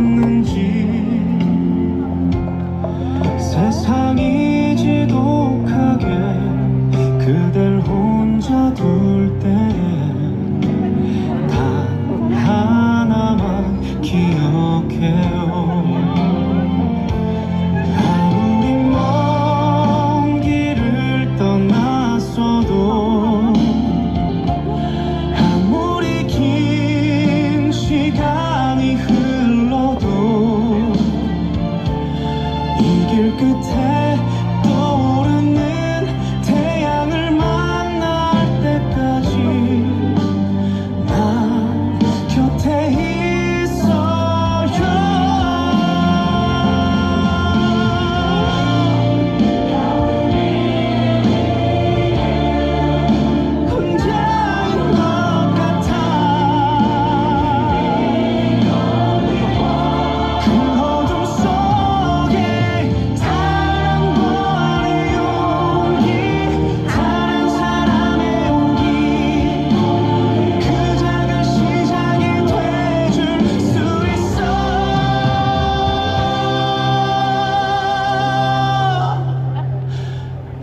我们。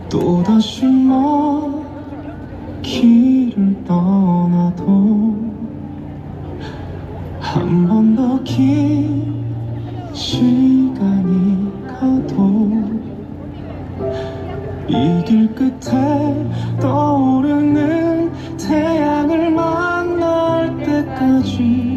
또다시 먼 길을 떠나도 한 번 더 긴 시간이 가도 이 길 끝에 떠오르는 태양을 만날 때까지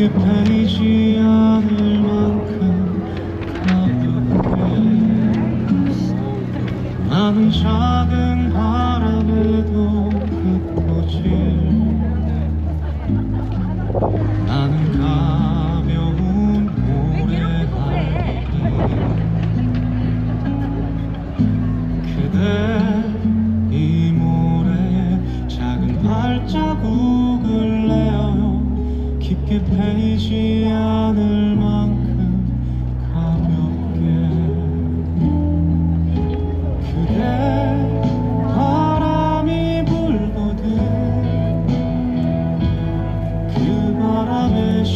쉽게 팔리지 않을 만큼 가볍게. 나는 작은 바람에도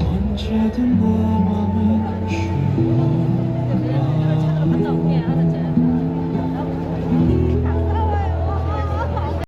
언제든 내내